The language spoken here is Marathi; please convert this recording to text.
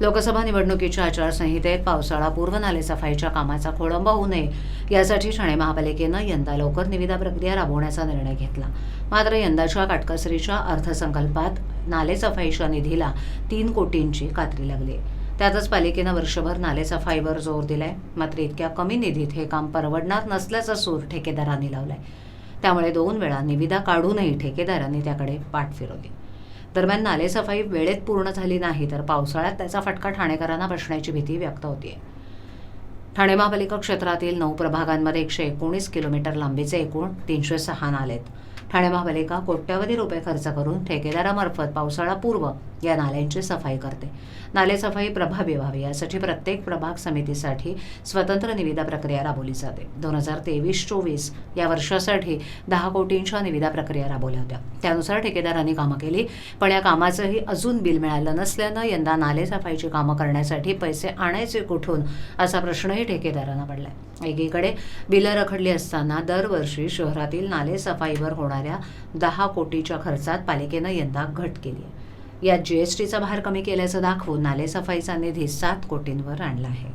लोकसभा निवडणुकीच्या आचारसंहितेत पावसाळा पूर्व नालेसफाईच्या कामाचा खोळंबा होऊ नये. यासाठी ठाणे महापालिकेनं यंदा लवकर निविदा प्रक्रिया राबवण्याचा निर्णय घेतला. मात्र यंदाच्या काटकसरीच्या अर्थसंकल्पात नालेसफाईच्या निधीला तीन कोटींची कात्री लागली. त्यातच पालिकेनं वर्षभर नालेसफाईवर जोर दिलाय. मात्र इतक्या कमी निधीत हे काम परवडणार नसल्याचा सूर ठेकेदारांनी लावलाय. त्यामुळे दोन वेळा निविदा काढूनही ठेकेदारांनी त्याकडे पाठ फिरवली दरम्यान नालेसफाई वेळेत पूर्ण झाली नाही तर पावसाळ्यात त्याचा फटका ठाणेकरांना बसण्याची भीती व्यक्त होतीये. ठाणे महापालिका क्षेत्रातील नऊ प्रभागांमध्ये एकशे एकोणीस किलोमीटर लांबीचे एकूण तीनशे सहा नाले आहेत ठाणे महापालिका कोट्यवधी रुपये खर्च करून ठेकेदारामार्फत पावसाळापूर्व या नाल्यांची सफाई करते. नाले सफाई प्रभावी व्हावी यासाठी प्रत्येक प्रभाग समितीसाठी स्वतंत्र निविदा प्रक्रिया राबवली जाते. दोन हजार तेवीस चोवीस या वर्षासाठी दहा कोटींच्या निविदा प्रक्रिया राबवल्या होत्या. त्यानुसार ठेकेदारांनी कामं केली पण या कामाचंही अजून बिल मिळालं नसल्यानं यंदा नाले सफाईची कामं करण्यासाठी पैसे आणायचे कुठून असा प्रश्नही ठेकेदारांना पडलाय. एकीकडे बिलं रखडली असताना दरवर्षी शहरातील नाले सफाईवर होणाऱ्या दहा कोटीच्या खर्चात पालिकेनं यंदा घट केली आहे. यात जीएसटीचा भार कमी केल्याचं दाखवून नाले सफाईचा निधी सात कोटींवर आणला आहे.